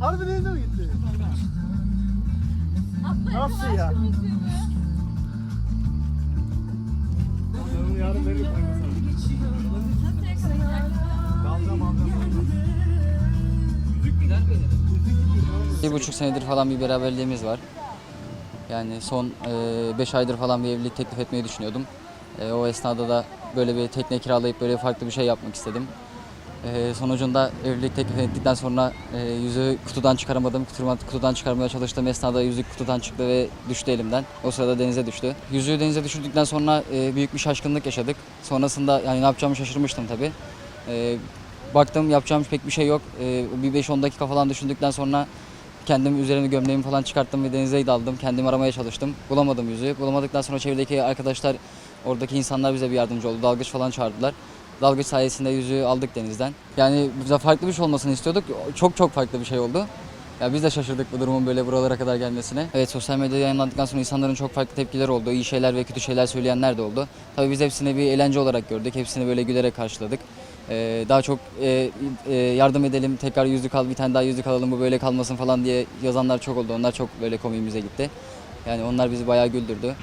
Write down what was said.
Harbi denize mi gitti? Nasıl ya? Yarın benim kaynasam. Nasıl? Bir buçuk senedir falan bir beraberliğimiz var. Yani son 5 e, aydır falan bir evlilik teklif etmeyi düşünüyordum. E, o esnada da böyle bir tekne kiralayıp böyle farklı bir şey yapmak istedim. E, sonucunda evlilik teklif ettikten sonra e, yüzüğü kutudan çıkaramadım. Kuturma- Kutudan çıkarmaya çalıştığım esnada yüzük kutudan çıktı ve düştü elimden. O sırada denize düştü. Yüzüğü denize düşürdükten sonra e, büyük bir şaşkınlık yaşadık. Sonrasında yani ne yapacağımı şaşırmıştım tabii. E, baktım yapacağım pek bir şey yok. E, bir 5-10 dakika falan düşündükten sonra kendim üzerine gömleğimi falan çıkarttım ve denize daldım. Kendimi aramaya çalıştım. Bulamadım yüzüğü. Bulamadıktan sonra çevredeki arkadaşlar, oradaki insanlar bize bir yardımcı oldu. Dalgıç falan çağırdılar. Dalgıç sayesinde yüzüğü aldık denizden. Yani bize farklı bir şey olmasını istiyorduk. Çok çok farklı bir şey oldu. Ya biz de şaşırdık bu durumun böyle buralara kadar gelmesine. Evet sosyal medyada yayınlandıktan sonra insanların çok farklı tepkileri oldu. İyi şeyler ve kötü şeyler söyleyenler de oldu. Tabii biz hepsini bir eğlence olarak gördük. Hepsini böyle gülerek karşıladık. Ee, daha çok e, e, yardım edelim, tekrar yüzük al, bir tane daha yüzük alalım, bu böyle kalmasın falan diye yazanlar çok oldu. Onlar çok böyle komiğimize gitti. Yani onlar bizi bayağı güldürdü.